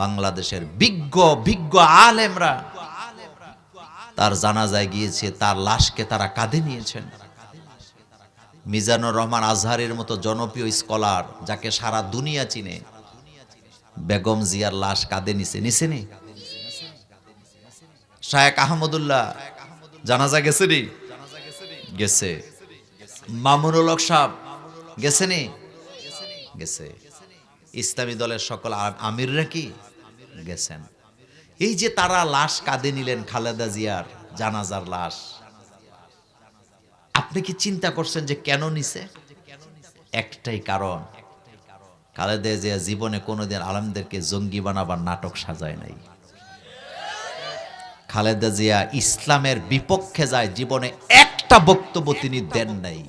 বাংলাদেশের বিজ্ঞ বিজ্ঞ আলেমরা তার জানাজায় গিয়েছে, তার লাশকে তারা কাঁধে নিয়েছেন। মিজানুর রহমান আজহারের মতো জনপ্রিয় স্কলার যাকে সারা দুনিয়া চিনে, বেগম জিয়ার লাশ কাঁধে নিছে। নিছে নি? শায়েক আহমদুল্লাহ, জানাজা গেছে নি? গেছে। মামুনুল হক সাহেব, গেছে নি? গেছে। ইসলামী দলের সকল আমিররা কি? গেছেন। এই যে তারা লাশ কাঁধে নিলেন খালেদা জিয়ার জানাজার লাশ, আপনি কি চিন্তা করছেন যে কেন নিছে? একটাই কারণ, খালেদা জিয়া জীবনে কোনোদিন আলমদেরকে জঙ্গি বানাবার নাটক সাজায় নাই। খালেদা জিয়া ইসলামের বিপক্ষে যায়, জীবনে একটা বক্তব্য তিনি দেন নাই।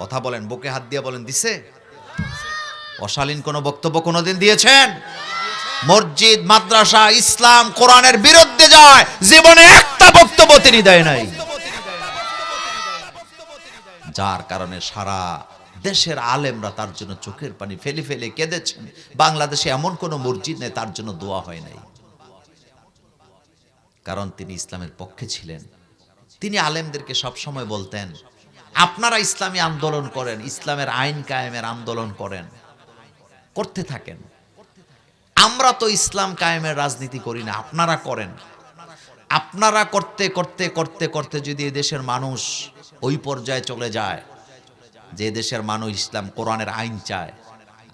কথা বলেন, বুকে হাত দিয়ে বলেন, দিছে? অশালীন কোনো বক্তব্য কোনোদিন দিয়েছেন? মসজিদ, মাদ্রাসা, ইসলাম, কোরআনের বিরুদ্ধে যায়, জীবনে একটা বক্তব্য তিনি দেয় নাই। যার কারণে সারা দেশের আলেমরা তার জন্য চোখের পানি ফেলে ফেলে কেঁদেছেন। বাংলাদেশে এমন কোনো মসজিদ নেই, তার জন্য দোয়া হয় নাই। কারণ তিনি ইসলামের পক্ষে ছিলেন। তিনি আলেমদেরকে সবসময় বলতেন, আপনারা ইসলামী আন্দোলন করেন, ইসলামের আইন কায়েমের আন্দোলন করেন। করতে থাকেন। আমরা তো ইসলাম কায়েমের রাজনীতি করি না, আপনারা করেন। আপনারা করতে করতে করতে করতে যদি দেশের মানুষ ওই পর্যায়ে চলে যায়, যে দেশের মানুষ ইসলাম কোরআনের আইন চায়,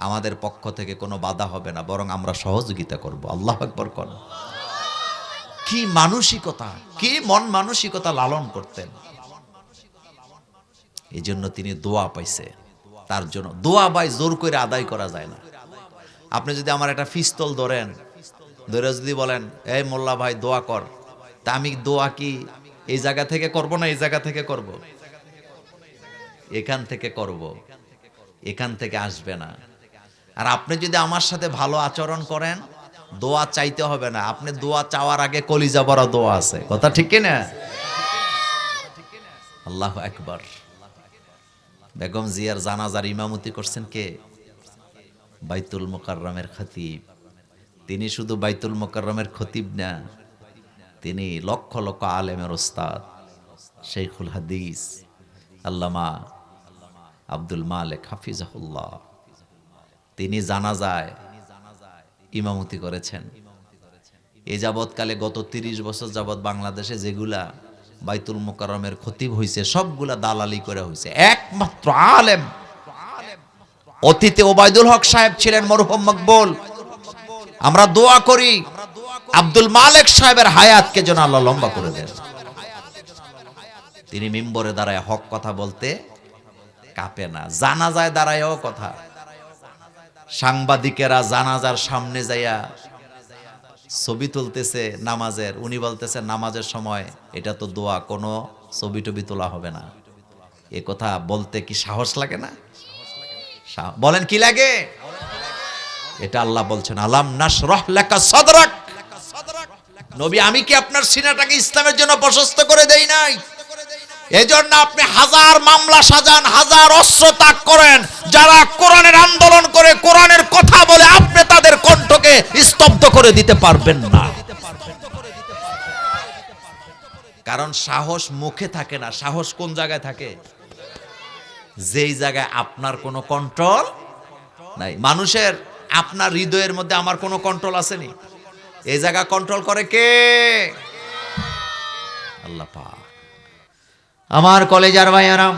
আমাদের পক্ষ থেকে কোনো বাধা হবে না, বরং আমরা সহযোগিতা করব। আল্লাহ আকবর কর কি মানসিকতা, কি মন মানসিকতা লালন করতেন। এই জন্য তিনি দোয়া পাইছে। তার জন্য দোয়া বাই জোর করে আদায় করা যায় না। আপনি যদি আমার একটা পিস্তল ধরেন, ধরে যদি বলেন, এই মোল্লা ভাই, দোয়া কর। তা আমি দোয়া কি এই জায়গা থেকে করব না এই জায়গা থেকে করব? এখান থেকে করব, এখান থেকে আসবে না। আর আপনি যদি আমার সাথে ভালো আচরণ করেন, দোয়া চাইতে হবে না। আপনি দোয়া চাওয়ার আগে কলিজা বড় দোয়া আছে। কথা ঠিক কি না আল্লাহ একবার বেগম জিয়ার জানাজার ইমামতি করছেন কে? বাইতুল মোকাররমের খতিব। তিনি শুধু বাইতুল মোকাররমের খতিব না, তিনি লক্ষ লক্ষ আলেমের ওস্তাদ শেখুল হাদিস, আল্লামা আব্দুল মালেক হাফিজাহুল্লাহ। তিনি জানা যায় ইমামতি করেছেন। এ যাবৎকালে গত তিরিশ বছর যাবৎ বাংলাদেশে যেগুলা বাইতুল মোকাররমের খতিব হইছে, সবগুলা দালালি করে হইছে। একমাত্র আলেম অতীতে ওবায়দুল হক সাহেব ছিলেন মরহুম মকবুল। আমরা দোয়া করি আব্দুল মালেক সাহেবের হায়াতকে যেন আল্লাহ লম্বা করে দেন। তিনি মিম্বরে দাঁড়ায় হক কথা বলতে কাঁপে না। জানাজায় দাঁড়ায়ও কথা। সাংবাদিকেরা জানাজার সামনে যাইয়া ছবি তুলতেছে নামাজের। উনি বলতেছে, নামাজের সময় এটা তো দোয়া, কোনো ছবি টবি তোলা হবে না। এ কথা বলতে কি সাহস লাগে না? বলেন কি লাগে? এটা আল্লাহ বলছেন, আলাম নাশরাহ লাকা নবী, আমি কি আপনার সিনাটাকে ইসলামের জন্য প্রশস্ত করে দেই নাই? এজন্য আপনি হাজার মামলা সাজান, হাজার অস্ত্র ত্যাগ করেন। যারা কোরআনের আন্দোলন করে কোরআনের কথা বলে, আপনি তাদের কণ্ঠকে স্তব্ধ করে দিতে পারবেন না। কারণ সাহস মুখে থাকে না, সাহস কোন জায়গায় থাকে? যেই জায়গায় আপনার কোনো কন্ট্রোল নাই। মানুষের আপনার হৃদয়ের মধ্যে আমার কোনো কন্ট্রোল আসেনি। এই জায়গা কন্ট্রোল করে কে? আল্লাহ পাক। আমার কলেজার ভাইয়ারাম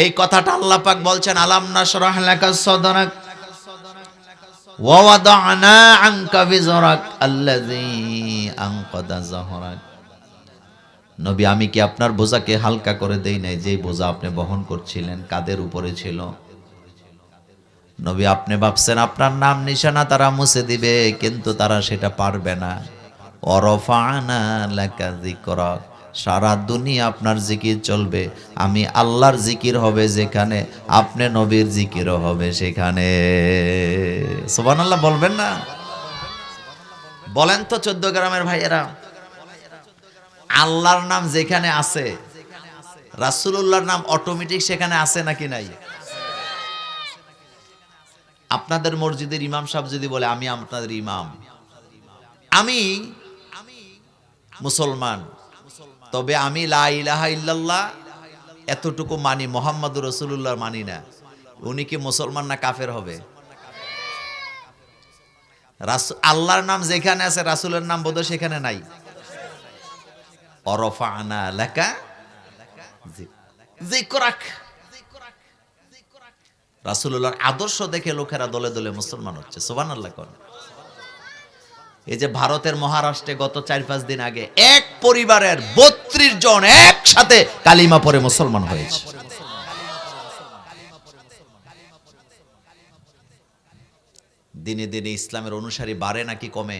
এই কথাটা আল্লাহ পাক বলছেন, আলাম নাশরাহ লাকা সাদরাক ওয়া ওয়াদানা আনকা বিজরাক আল্লাযী আনকাদা যাহরাক নবী, আমি কি আপনার বোঝাকে হালকা করে দেই নাই? যেই বোঝা আপনি বহন করছিলেন, কাদের উপরে ছিল? নবী, আপনি ভাবছেন আপনার নাম নিশানা তারা মুছে দিবে, কিন্তু তারা সেটা পারবে না। সারা দুনিয়া আপনার জিকির চলবে। আমি আল্লাহর জিকির হবে যেখানে, আপনি নবীর জিকিরও হবে সেখানে। সুবহানাল্লাহ, বলবেন না? বলেন তো চোদ্দ গ্রামের ভাইয়েরা। আল্লাহর নাম যেখানে আছে, রাসূলুল্লাহর নাম অটোমেটিক সেখানে আছে নাকি নাই? আপনাদের মসজিদের ইমাম সাহেব যদি বলে, আমি আপনাদের ইমাম। আমি মুসলমান, তবে আমি লা ইলাহা ইল্লাল্লাহ এতটুকু মানি মোহাম্মদ রসুল্লাহ মানি না। উনি কি মুসলমান না কাফের হবে? আল্লাহর নাম যেখানে আছে, রাসূলের নাম বোধ সেখানে নাই। জিকরাক। রাসূলুল্লাহর আদর্শ দেখে লোকেরা দলে দলে মুসলমান হচ্ছে, সুবহানাল্লাহ কোন। এই যে ভারতের মহারাষ্ট্রে গত চার পাঁচ দিন আগে এক পরিবারের বত্রিশ জন একসাথে কালিমা পরে মুসলমান হয়েছে। দিনে দিনে ইসলামের অনুসারী বাড়ে নাকি কমে?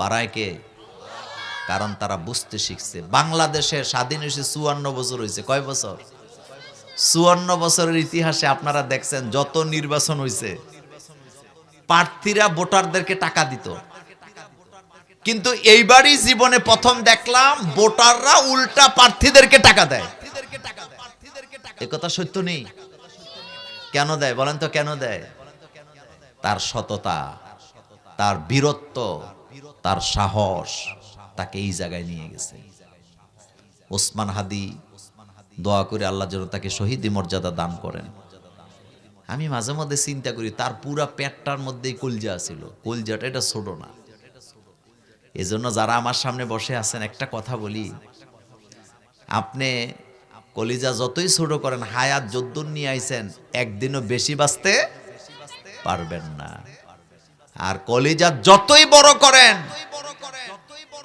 বাড়ায় কে? কারণ তারা বুঝতে শিখছে। বাংলাদেশে স্বাধীন হয়েছে চুয়ান্ন বছর হয়েছে। কয় বছর? চুয়ান্ন বছরের ইতিহাসে আপনারা দেখছেন যত নির্বাচন হয়েছে, প্রার্থীরা ভোটারদেরকে টাকা দিত। কিন্তু এইবারই জীবনে প্রথম দেখলাম ভোটাররা উল্টা প্রার্থীদেরকে টাকা দেয়। এ কথা সত্য নেই? কেন দেয়? বলেন তো কেন দেয়? তার সততা, তার বীরত্ব, তার সাহস। তাকে এই জায়গায় নিয়ে গেছে। ওসমান হাদি দোয়া করে আল্লাহ যেন তাকে শহীদি মর্যাদা দান করেন। আমি মাঝে মধ্যে চিন্তা করি, তার পুরা পেটটার মধ্যেই কলজা ছিল কলজাটা এটা ছোট না। এজন্য যারা আমার সামনে বসে আছেন, একটা কথা বলি। আপনি কলিজা যতই ছোট করেন, হায়াত যদ্দুর নিয়ে আইছেন, একদিনও বেশি বাঁচতে পারবেন না। আর কলিজা যতই বড় করেন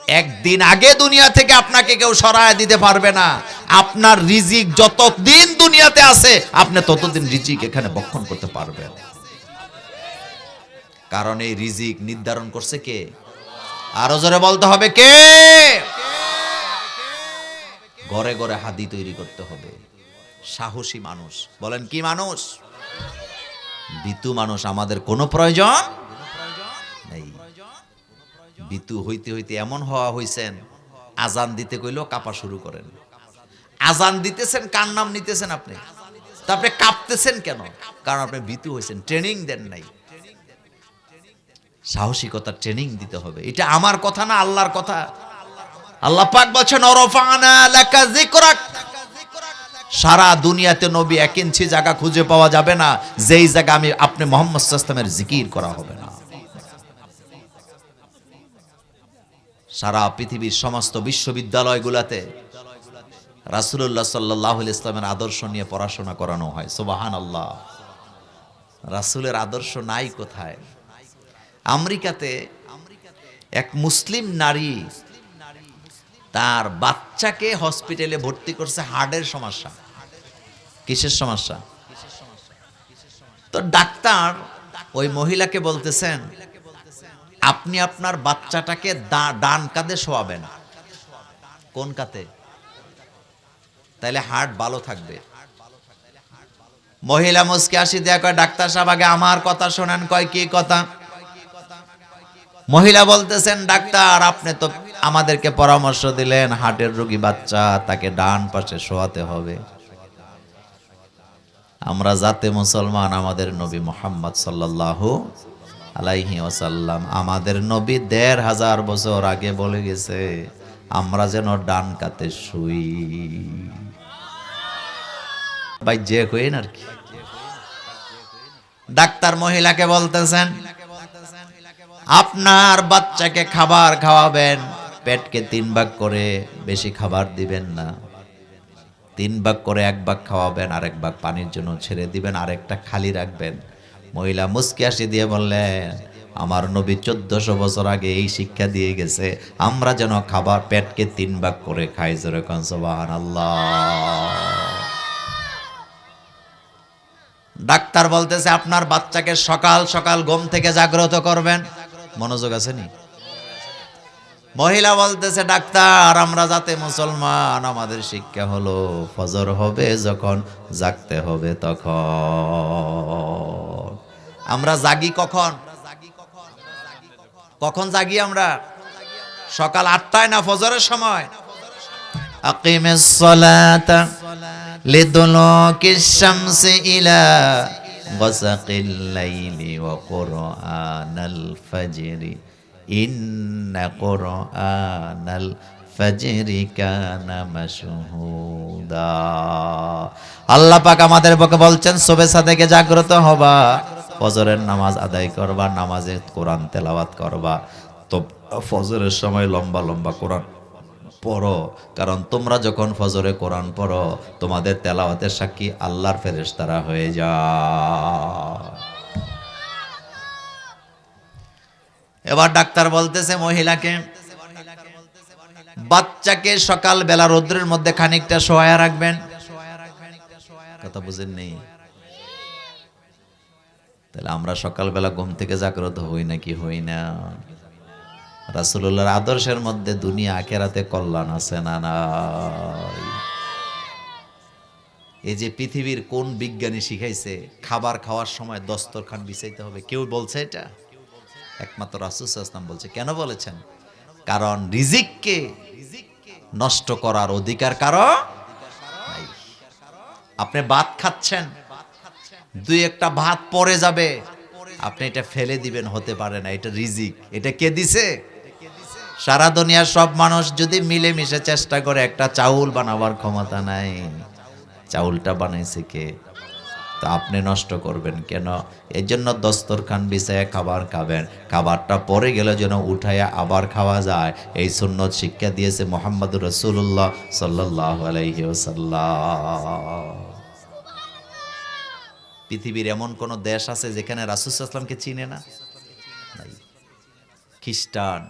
একদিন আগে দুনিয়া থেকে আপনাকে কেউ সরায় দিতে পারবে না। আপনার রিজিক যতদিন দুনিয়াতে আছে, আপনি ততদিন রিজিক এখানে বক্ষণ করতে পারবেন। কারণ এই রিজিক নির্ধারণ করছে কে? আরও জোরে বলতে হবে কে? ঘরে ঘরে হাদি তৈরি করতে হবে। সাহসী মানুষ। বলেন, কি মানুষ? বিতু মানুষ। আমাদের কোনো প্রয়োজন বিতু হইতে হইতে এমন হওয়া হইছেন, আজান দিতে কইলেও কাপা শুরু করেন। আজান দিতেছেন, কার নাম নিতেছেন আপনি? তারপরে কাঁপতেছেন কেন? কারণ আপনি বিতু হয়েছেন ট্রেনিং দেন নাই। সাহসিকতা ট্রেনিং দিতে হবে। এটা আমার কথা না, আল্লাহর কথা। আল্লাহ পাক বলছেন, অরফানা লাকা যিকরাক। সারা দুনিয়াতে নবী এক ইঞ্চি জায়গা খুঁজে পাওয়া যাবে না, যেই জায়গা আমি আপনি মোহাম্মদ সাল্লামের জিকির করা হবে না। সারা পৃথিবীর সমস্ত বিশ্ববিদ্যালয়গুলোতে রাসুল্লাহ সাল্লাহ ইসলামের আদর্শ নিয়ে পড়াশোনা করানো হয়। সোবাহান আল্লাহ রাসুলের আদর্শ নাই কোথায়? আমেরিকাতে এক মুসলিম নারী তার বাচ্চাকে হসপিটালে ভর্তি করছে হার্টের সমস্যা। কিসের সমস্যা? তো ডাক্তার ওই মহিলাকে বলতেছেন আপনি আপনার বাচ্চাটাকে ডান কাঁধে শোয়াবেন। কোন কাতে তাহলে হার্ট ভালো থাকবে। মহিলা মুসকে আসি দেয়া কয়, ডাক্তার সাহেব, আগে আমার কথা শোনেন, কয় কি কথা? মহিলা বলতেছেন, ডাক্তার, আপনি তো আমাদেরকে পরামর্শ দিলেন, হার্টের রোগী বাচ্চা, তাকে ডান পাশে শোয়াতে হবে। আমরা যাতে মুসলমান, আমাদের নবী মোহাম্মদ সাল্লাল্লাহু আলাইহি ওয়াসাল্লাম, আমাদের নবী দেড় হাজার বছর আগে বলে গেছে, আমরা যেন ডান কাতে শুই। ভাই, যে কইন আর কি। ডাক্তার মহিলাকে বলতেছেন, আপনার বাচ্চাকে খাবার খাওয়াবেন, পেটকে তিন ভাগ করে বেশি খাবার দিবেন না। তিন ভাগ করে এক ভাগ খাওয়াবেন, আরেক ভাগ পানির জন্য ছেড়ে দিবেন, আরেকটা খালি রাখবেন। মহিলা মুসকি আসি দিয়ে বললেন, আমার নবী চোদ্দশো বছর আগে এই শিক্ষা দিয়ে গেছে। আমরা যেন খাবার পেটকে তিন ভাগ করে খাই জোরে কনসবাহান ডাক্তার বলতেছে, আপনার বাচ্চাকে সকাল সকাল ঘুম থেকে জাগ্রত করবেন। মনোযোগ আছে নি? মহিলা বলতেছে, ডাক্তার, আমরা যাতে মুসলমান, আমাদের শিক্ষা হলো ফজর হবে যখন, জাগতে হবে তখন। আমরা জাগি কখন? কখন জাগি আমরা? সকাল আটটায় না ফজরের সময়? কুরআনাল ইন্না কুরআনাল ফাজরি কানা মাশহুদা আল্লাহ পাক আমাদের পক্ষে বলছেন সবে সাদেকে জাগ্রত হবা, ফজরের নামাজ আদায় করবা, নামাজে কোরআন তেলাওয়াত করবা। তো ফজরের সময় লম্বা লম্বা কোরআন পড়ো, কারণ তোমরা যখন ফজরে কোরআন পড়ো, তোমাদের তেলাওয়াতের সাক্ষী আল্লাহর ফেরেশতারা হয়ে যায় এবার ডাক্তার বলতেছে মহিলাকে, বাচ্চাকে সকাল বেলা রৌদ্রের মধ্যে খানিকটা শোয়া রাখবেন। কথা বুঝেন নেই? তাহলে আমরা সকালবেলা ঘুম থেকে জাগ্রত হই নাকি হই না? রাসুল্লাহর আদর্শের মধ্যে দুনিয়া আখেরাতে কল্যাণ আছে না নাই? এই যে পৃথিবীর কোন বিজ্ঞানী শিখাইছে, খাবার খাওয়ার সময় দস্তরখান বিছাইতে হবে, কেউ বলছে এটা? একমাত্র রাসুসাম বলছে, কেন বলেছেন? কারণ রিজিককে নষ্ট করার অধিকার কারও আপনি ভাত খাচ্ছেন, দুই একটা ভাত পরে যাবে, আপনি এটা ফেলে দিবেন, হতে পারে না, এটা রিজিক। এটা কে দিছে? সারা দুনিয়ার সব মানুষ যদি মিলেমিশে চেষ্টা করে একটা চাউল বানাবার ক্ষমতা নাই। চাউলটা বানাইছে কে? তো আপনি নষ্ট করবেন কেন? এর জন্য দস্তরখান বিছায় খাবার খাবেন। খাবারটা পরে গেলে যেন উঠাইয়া আবার খাওয়া যায়। এই সুন্নত শিক্ষা দিয়েছে মোহাম্মদ রসুল্লাহ সাল্লাহ পৃথিবীর এমন কোন দেশ আছে যেখানে রাসুসাল্লামকে চিনে না? খ্রিস্টান,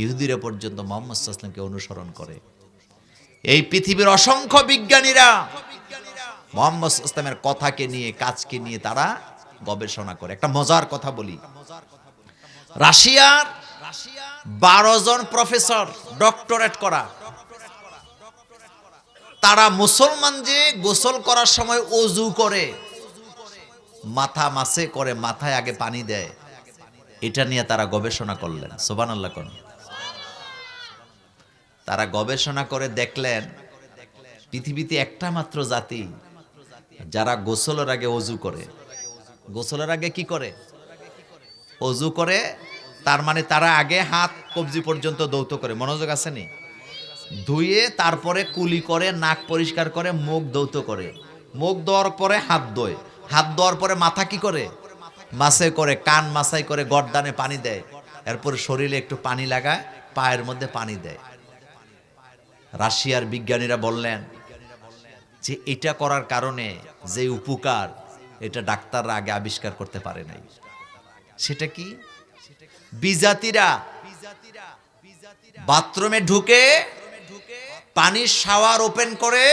ইহুদিরা পর্যন্ত মোহাম্মদ সাল্লামকে অনুসরণ করে। এই পৃথিবীর অসংখ্য বিজ্ঞানীরা মোহাম্মদ ইসলামের কথাকে নিয়ে, কাজকে নিয়ে তারা গবেষণা করে। একটা মজার কথা বলি। রাশিয়ার বারো জন প্রফেসর ডক্টরেট করা। তারা মুসলমান যে গোসল করার সময় অজু করে, মাথা মাসে করে, মাথায় আগে পানি দেয়, এটা নিয়ে তারা গবেষণা করলেন। সোবান আল্লাহ তারা গবেষণা করে দেখলেন, পৃথিবীতে একটা মাত্র জাতি যারা গোসলের আগে অজু করে, গোসলের আগে কি করে? অজু করে, তার মানে তারা আগে হাত কবজি পর্যন্ত দৌত করে। মনোযোগ আছে নি? ধুয়ে তারপরে কুলি করে, নাক পরিষ্কার করে, মুখ দৌত করে। মুখ দেওয়ার পরে হাত ধোয়। হাত দেওয়ার পরে মাথা কি করে? মাসে করে, কান মাসাই করে, গরদানে পানি দেয়। এরপর শরীরে একটু পানি লাগায়, পায়ের মধ্যে পানি দেয়। রাশিয়ার বিজ্ঞানীরা বললেন যে এটা করার কারণে যে উপকার, এটা ডাক্তাররা আগে আবিষ্কার করতে পারে নাই। সেটা কি? বিজাতিরা বাথরুমে ঢুকে পানির শাওয়ার ওপেন করে,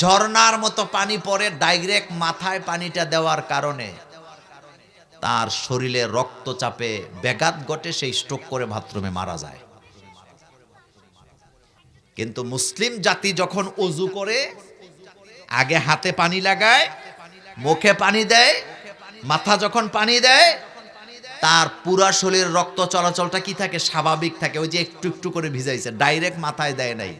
ঝর্ণার মতো পানি পরে ডাইরেক্ট মাথায় পানিটা দেওয়ার কারণে তার শরীরে রক্তচাপে ব্যাঘাত ঘটে, সেই স্ট্রোক করে বাথরুমে মারা যায়। কিন্তু মুসলিম জাতি যখন অজু করে আগে হাতে পানি লাগায়, মুখে পানি দেয়, মাথা যখন পানি দেয়, তার পুরা শরীরের রক্ত চলাচলটা কি থাকে? স্বাভাবিক থাকে। ওই যে একটু একটু করে ভিজাইছে। ডাইরেক্ট মাথায় দেয় নাই।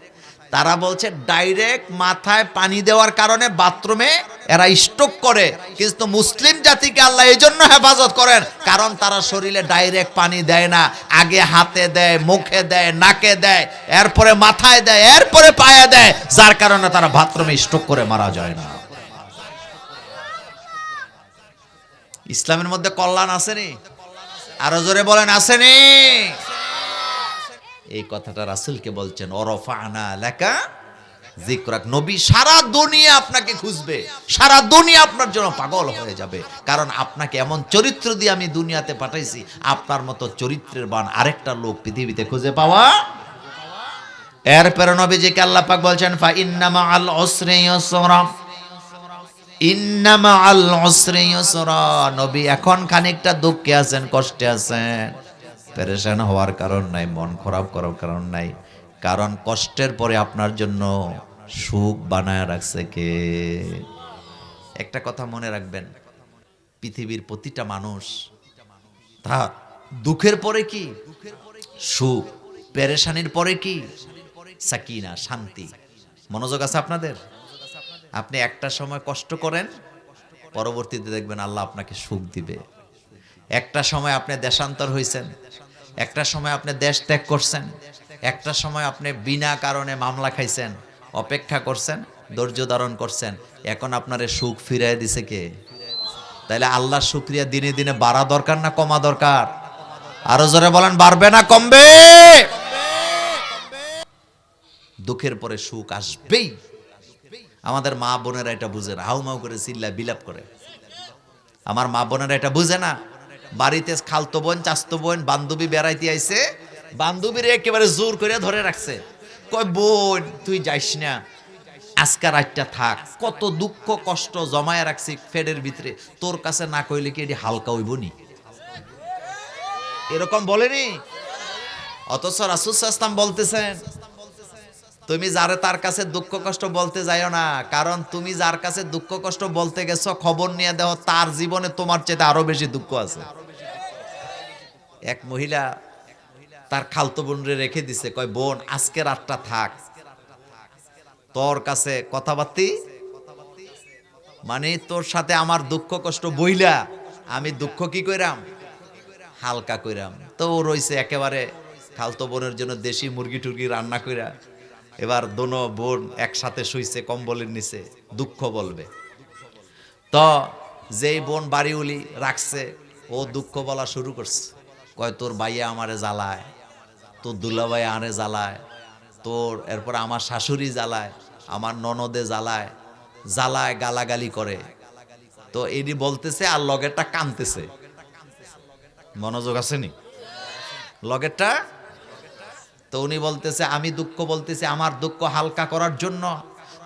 তারা বলছে ডাইরেক্ট মাথায় পানি দেওয়ার কারণে বাথরুমে এরা স্ট্রোক করে। কিন্তু মুসলিম জাতিকে আল্লাহ এই জন্য হেফাজত করেন, কারণ তারা শরীরে ডাইরেক্ট পানি দেয় না। আগে হাতে দেয়, মুখে দেয়, নাকে দেয়, এরপরে মাথায় দেয়, এরপরে পায়ে দেয়। যার কারণে তারা বাথরুমে স্ট্রোক করে মারা যায় না। ইসলামের মধ্যে কল্যাণ আসেনি আরও জোরে বলেন আসেনি এই কথাটা রাসুলকে বলছেন অরফানা লেখা জিকরাক নবী সারা দুনিয়া আপনাকে খুঁজবে, সারা দুনিয়া আপনার জন্য পাগল হয়ে যাবে। কারণ আপনাকে এমন চরিত্র দিয়ে আমি দুনিয়াতে পাঠাইছি, আপনার মতো চরিত্রের বান আরেকটা লোক পৃথিবীতে খুঁজে পাওয়া এরপরে নবীজিকে আল্লাহ পাক বলছেন, ফা ইন্নামা আল উসরি ইউসরা। ইন্নামা আল উসরি ইউসরা। নবী এখন খানিকটা দুঃখে আছেন, কষ্টে আছেন। পেরেশান হওয়ার কারণ নাই, মন খারাপ করার কারণ নাই। কারণ কষ্টের পরে আপনার জন্য সুখ বানায় রাখছে কে? একটা কথা মনে রাখবেন, পৃথিবীর প্রতিটা মানুষ, তা দুঃখের পরে কি? সুখ। পেরেশানির পরে কি? সাকিনা, শান্তি। মনোযোগ আছে আপনাদের? আপনি একটা সময় কষ্ট করেন, পরবর্তীতে দেখবেন আল্লাহ আপনাকে সুখ দিবে। একটা সময় আপনি দেশান্তর হয়েছেন একটা সময় আপনি দেশ ত্যাগ করছেন, একটা সময় আপনি বিনা কারণে মামলা খাইছেন, অপেক্ষা করছেন, ধৈর্য ধারণ করছেন, এখন আপনার সুখ ফিরাই দিছে কে? তাইলে আল্লাহর শুক্রিয়া দিনে দিনে বাড়া দরকার না কমা দরকার? আরও জোরে বলেন, বাড়বে না, কমবে? দুঃখের পরে সুখ আসবেই। আমাদের মা বোনেরা এটা বুঝে না। হাউ মাউ করে চিল্লা বিলাপ করে। আমার মা বোনেরা এটা বুঝে না। বাড়িতে খালতো বোন, চাস্তো বোন, বান্ধবী বেড়াইতে আইছে। বান্ধবীর একেবারে জোর করে ধরে রাখছে। কয়, বোন, তুই যাইস না। আজকার রাতটা থাক। কত দুঃখ, কষ্ট জমায় রাখছি ফেডের ভিতরে। তোর কাছে না কইলে কি এটি হালকা হইব নি? এরকম বলেনি? অথচ রাসুসাস্তাম বলতেছেন তুমি যারে তার কাছে দুঃখ কষ্ট বলতে যাইও না, কারণ তুমি যার কাছে দুঃখ কষ্ট বলতে গেছো, খবর নিয়ে দেও তার জীবনে তোমার চেয়ে আরও বেশি দুঃখ আছে। এক মহিলা তার খালতো বোনরে রেখে দিছে, কয়, বোন, আজকে রাতটা থাক। তোর কাছে কথাবার্তি? মানে তোর সাথে আমার দুঃখ কষ্ট বইলা আমি দুঃখ কি কইরাম? হালকা কইরাম। তো রইছে একেবারে খালতো বোনের জন্য দেশি মুরগি টুরগি রান্না কইরা। এবার দোনো বোন একসাথে শুইছে কম্বলের নিচে, দুঃখ বলবে। তো যেই বোন বাড়িউলি রাখছে, ও দুঃখ বলা শুরু করছে। কয়, তোর বাইয়া আমারে জ্বালায়, তোর দুলাভাই আরে জ্বালায়, তোর, এরপর আমার শাশুড়ি জ্বালায়, আমার ননদে জ্বালায় জ্বালায়, গালাগালি করে। তো এটি বলতেছে আর লগেরটা কানতেছে। মনোযোগ আসেনি? লগেরটা তো উনি বলতেছে, আমি দুঃখ বলতেছি, আমার দুঃখ হালকা করার জন্য।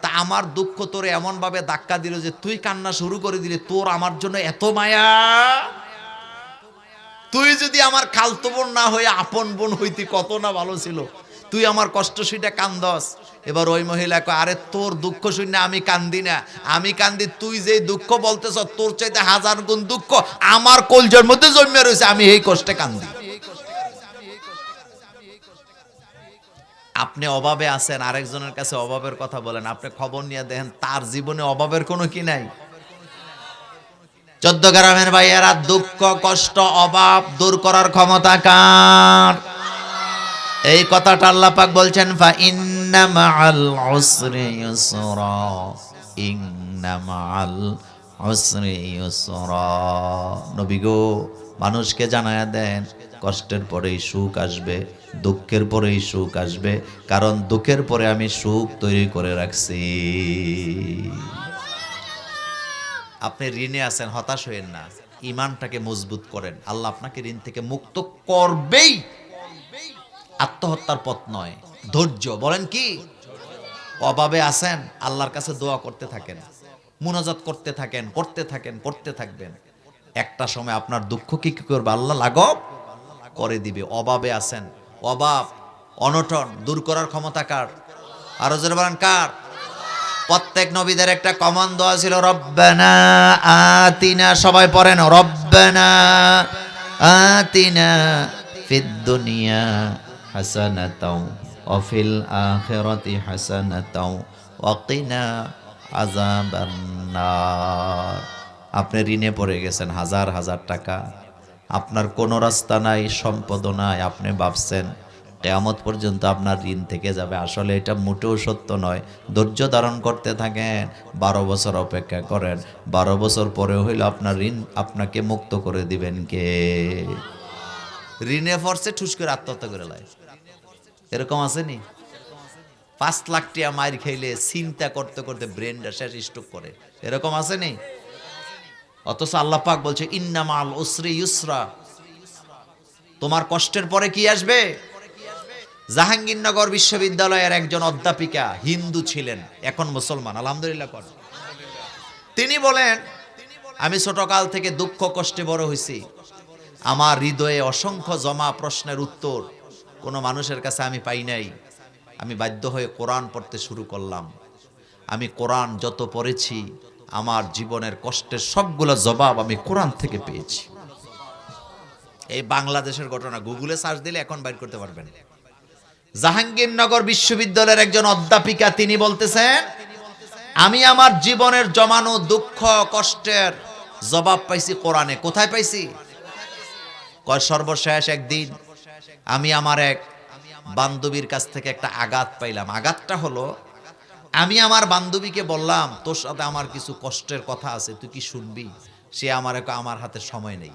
তা আমার দুঃখ তোর এমন ভাবে ধাক্কা দিল যে তুই কান্না শুরু করে দিলি, তোর আমার জন্য এত মায়া। তুই যদি আমার খালতো বোন না হয়ে আপন বোন হইতি কত না ভালো ছিল। তুই আমার কষ্ট শুইটা কান্দস। এবার ওই মহিলা আরে তোর দুঃখ শুনে আমি কান্দি না। আমি কান্দি, তুই যে দুঃখ বলতেছ, তোর চাইতে হাজার গুণ দুঃখ আমার কলজের মধ্যে জন্মে রয়েছে আমি এই কষ্টে কান্দি। আপনি অভাবে আছেন, আরেকজনের কাছে অভাবের কথা বলেন। আপনি খবর নিয়ে দেখেন, তার জীবনে অভাবের কোনো কি নাই? চোদ্দ গ্রামের ভাইয়েরা, দুঃখ, কষ্ট, অভাব দূর করার ক্ষমতা কার? এই কথাটা আল্লাহ পাক বলছেন ফা ইন্না মাআল উসরি ইউসরা ইন্না মাআল উসরি ইউসরা। নবী গো মানুষকে জানায়া দেন, কষ্টের পরেই সুখ আসবে, দুঃখের পরেই সুখ আসবে, কারণ দুঃখের পরে আমি সুখ তৈরি করে রাখছি। আপনি ঋণে আছেন, হতাশ হইেন না, ইমানটাকে মজবুত করেন। আল্লাহ আপনাকে ঋণ থেকে মুক্ত করবেই। আত্মহত্যার পথ নয়, ধৈর্য, বলেন কি? অভাবে আছেন, আল্লাহর কাছে দোয়া করতে থাকেন, মুনাজাত করতে থাকেন করতে থাকেন, করতে থাকবেন। একটা সময় আপনার দুঃখ কি কি করবে? আল্লাহ লাগব করে দিবে। অভাবে আছেন। অভাব, অনটন, দূর করার ক্ষমতা কার? আরও জোরে বলেন, কার? প্রত্যেক নবীদের একটা কমন দোয়া ছিল, রব্বানা আতিনা সবাই পড়েন, রব্বানা আতিনা ফিদ দুনিয়া হাসানাতাও, ওয়া ফিল আখিরাতি হাসানাতাও, ওয়া কিনা আযাবান নার আপনি ঋণে পড়ে গেছেন, হাজার হাজার টাকা। আপনার কোনো রাস্তা নাই সম্পদ নাই, আপনি ভাবছেন, কেয়ামত পর্যন্ত আপনার ঋণ থেকে যাবে। আসলে এটা মোটেও সত্য নয়। ধৈর্য ধারণ করতে থাকেন, বারো বছর অপেক্ষা করেন, বারো বছর পরে হইলে আপনার ঋণ আপনাকে মুক্ত করে দিবেন কে? ঋণে ফরসে ঠুস করে আত্মহত্যা করে লাই এরকম আসেনি? পাঁচ লাখ টিয়া মায়ের খেলে চিন্তা করতে করতে ব্রেনটা শেষ স্ট্রোক করে। এরকম আসেনি? অথচ আল্লাহ পাক বলছে, ইন্নামাল উসরি ইউসরা। তোমার কষ্টের পরে কি আসবে? জাহাঙ্গীরনগর বিশ্ববিদ্যালয়ের একজন অধ্যাপিকা হিন্দু ছিলেন, এখন মুসলমান, আলহামদুলিল্লাহ কর। তিনি বলেন, আমি ছোটকাল থেকে দুঃখ কষ্টে বড় হয়েছি আমার হৃদয়ে অসংখ্য জমা প্রশ্নের উত্তর কোনো মানুষের কাছে আমি পাই নাই। আমি বাধ্য হয়ে কোরআন পড়তে শুরু করলাম। আমি কোরআন যত পড়েছি আমার জীবনের কষ্টের সবগুলো জবাব আমি কোরআন থেকে পেয়েছি। এই বাংলাদেশের ঘটনা গুগলে সার্চ দিলে এখন বাইর করতে পারবেন। জাহাঙ্গীরনগর বিশ্ববিদ্যালয়ের একজন অধ্যাপিকা তিনি বলতেছেন, আমি আমার জীবনের জমানো দুঃখ, কষ্টের জবাব পাইছি কোরআনে। কোথায় পাইছি? কয়, সর্বশেষ একদিন আমি আমার এক বান্ধবীর কাছ থেকে একটা আঘাত পাইলাম। আঘাতটা হলো আমি আমার বান্ধবীকে বললাম, তোর সাথে আমার কিছু কষ্টের কথা আছে, তুই কি শুনবি? সে আমার আমার হাতে সময় নেই।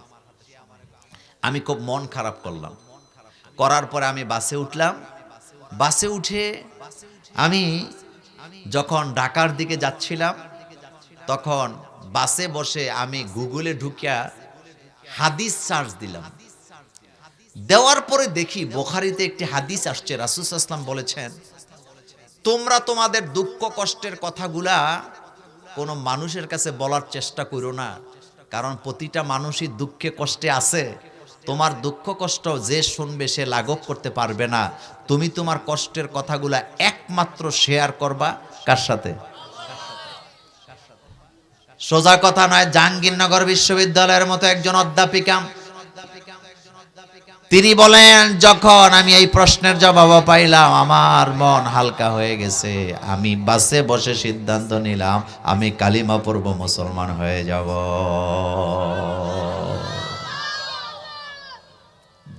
আমি খুব মন খারাপ করলাম। করার পরে আমি বাসে উঠলাম। বাসে উঠে আমি যখন ঢাকার দিকে যাচ্ছিলাম, তখন বাসে বসে আমি গুগলে ঢুকিয়া হাদিস সার্চ দিলাম। দেওয়ার পরে দেখি বোখারিতে একটি হাদিস আসছে রাসুস আসলাম বলেছেন তোমরা তোমাদের দুঃখ কষ্টের কথাগুলা কোনো মানুষের কাছে বলার চেষ্টা করো না। কারণ প্রতিটা মানুষই দুঃখে কষ্টে আছে। তোমার দুঃখ কষ্ট যে শুনবে সে লাঘব করতে পারবে না। তুমি তোমার কষ্টের কথাগুলা একমাত্র শেয়ার করবা কার সাথে? সোজা কথা নয়, জাহাঙ্গীরনগর বিশ্ববিদ্যালয়ের মতো একজন অধ্যাপিকা তিনি বলেন, যখন আমি এই প্রশ্নের জবাব পাইলাম, আমার মন হালকা হয়ে গেছে। আমি বাসে বসে সিদ্ধান্ত নিলাম, আমি কালিমা পূর্ব মুসলমান হয়ে যাব।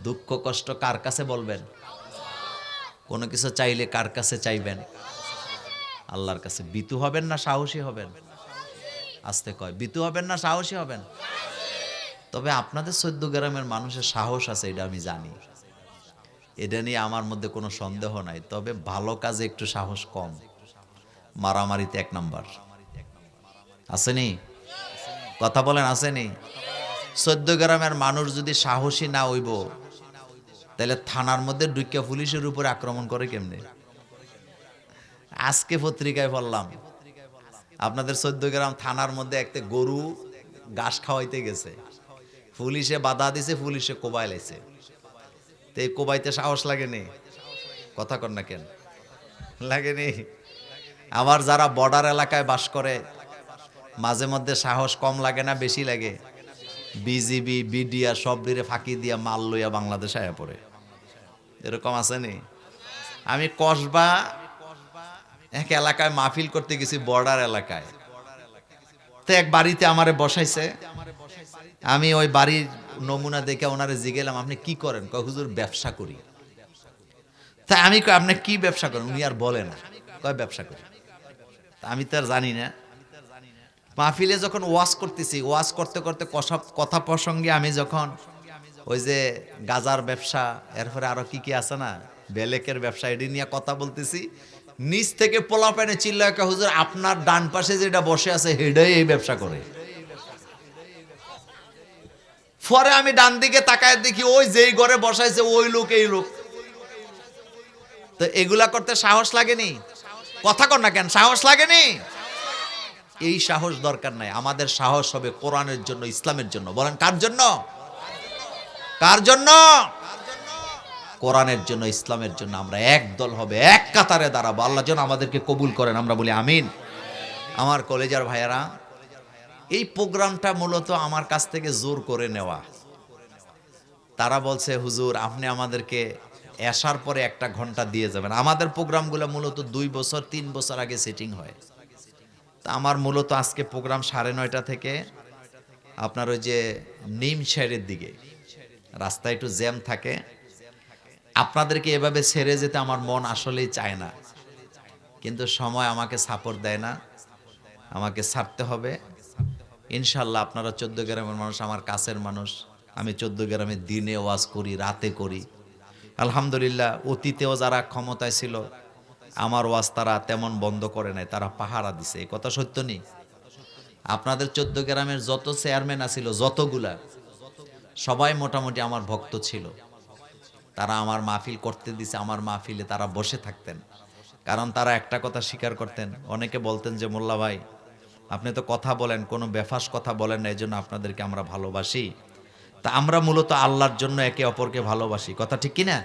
দুঃখ, কষ্ট কার কাছে বলবেন? কোনো কিছু চাইলে কার কাছে চাইবেন? আল্লাহর কাছে। বিতু হবেন না সাহসী হবেন? আসতে কয়, বিতু হবেন না সাহসী হবেন? তবে আপনাদের চোদ্দ গ্রামের মানুষের সাহস আছে, এটা আমি জানি। এটা নিয়ে আমার মধ্যে কোনো সন্দেহ নাই, তবে ভালো কাজে একটু সাহস কম। মারামারিতে এক নাম্বার। আসেনি কথা বলেন আসেনি চোদ্দ গ্রামের মানুষ যদি সাহসী না হইব, তাহলে থানার মধ্যে ডুইকা পুলিশের উপর আক্রমণ করে কেমনে? আজকে পত্রিকায় পড়লাম, আপনাদের চোদ্দ গ্রাম থানার মধ্যে একটা গরু ঘাস খাওয়াইতে গেছে। পুলিশে বাধা দিছে, পুলিশে কোবাই লাইছে। তো এই কোবাইতে সাহস লাগেনি? কথা কর না কেন? লাগেনি? আবার যারা বর্ডার এলাকায় বাস করে, মাঝে মধ্যে সাহস কম লাগে না, বেশি লাগে। বিজিবি, বিডিআর সব দিরে ফাঁকি দিয়া মাল লইয়া বাংলাদেশ আয়া পড়ে। এরকম আসেনি আমি কসবা এক এলাকায় মাহফিল করতে গেছি, বর্ডার এলাকায়। তো এক বাড়িতে আমারে বসাইছে। আমি ওই বাড়ির নমুনা দেখে ওনারে জিগেলাম আপনি কি করেন? কয়, হুজুর, ব্যবসা করি। তা আমি কই আপনি কি ব্যবসা করেন? উনি আর বলে না। কয়, ব্যবসা করি। আমি তো আর জানি না। মাহফিলে যখন ওয়াজ করতেছি, ওয়াজ করতে করতে কথা প্রসঙ্গে আমি যখন ওই যে গাজার ব্যবসা, এরপরে আরও কি কি আছে না, বেলেকের ব্যবসা, এটি নিয়ে কথা বলতেছি, নিচ থেকে পোলা প্যানে চিল্লায় হুজুর, আপনার ডান পাশে যেটা বসে আছে, হেডাই এই ব্যবসা করে। পরে আমি ডান দিকে তাকায় দেখি ওই যেই ঘরে বসাইছে ওই লোক, এই লোক। তো এগুলা করতে সাহস লাগেনি? কথা কর না কেন, সাহস লাগেনি? এই সাহস দরকার নাই, আমাদের সাহস হবে কোরআনের জন্য, ইসলামের জন্য। বলেন, কার জন্য? কার জন্য? কোরআনের জন্য, ইসলামের জন্য আমরা এক দল হবে, এক কাতারে দাঁড়াবো। আল্লাহ যেন আমাদেরকে কবুল করেন, আমরা বলি আমিন। আমার কলেজার ভাইয়েরা এই প্রোগ্রামটা মূলত আমার কাছ থেকে জোর করে নেওয়া। তারা বলছে, হুজুর, আপনি আমাদেরকে আসার পরে একটা ঘণ্টা দিয়ে যাবেন। আমাদের প্রোগ্রামগুলো মূলত দুই বছর, তিন বছর আগে সেটিং হয়। তা আমার মূলত আজকে প্রোগ্রাম সাড়ে নয়টা থেকে আপনার ওই যে নিম শেরের দিকে। রাস্তায় একটু জ্যাম থাকে। আপনাদেরকে এভাবে ছেড়ে যেতে আমার মন আসলেই চায় না। কিন্তু সময় আমাকে সাপোর্ট দেয় না। আমাকে ছাড়তে হবে। ইনশাল্লাহ আপনারা চোদ্দ গ্রামের মানুষ, আমার কাছের মানুষ। আমি চোদ্দ গ্রামে দিনে ওয়াজ করি, রাতে করি। আলহামদুলিল্লাহ, অতীতেও যারা ক্ষমতায় ছিল, আমার ওয়াজ তারা তেমন বন্ধ করে নাই, তারা পাহারা দিছে। এই কথা সত্য নেই আপনাদের চোদ্দ গ্রামের যত চেয়ারম্যান আছিল, যতগুলা, সবাই মোটামুটি আমার ভক্ত ছিল। তারা আমার মাহফিল করতে দিছে, আমার মাহফিলে তারা বসে থাকতেন। কারণ তারা একটা কথা স্বীকার করতেন, অনেকে বলতেন যে, মোল্লা ভাই আপনি তো কথা বলেন, কোনো বেফাস কথা বলেন না এই জন্য আপনাদেরকে আমরা ভালোবাসি। তা আমরা মূলত আল্লাহর জন্য একে অপরকে ভালোবাসি। কথা ঠিক কিনা?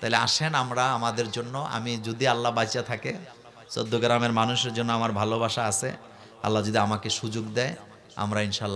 তাহলে আসেন আমরা আমাদের জন্য, আমি যদি আল্লাহ বাঁচিয়া থাকে, চোদ্দ গ্রামের মানুষের জন্য আমার ভালোবাসা আছে, আল্লাহ যদি আমাকে সুযোগ দেয়, আমরা ইনশাল্লাহ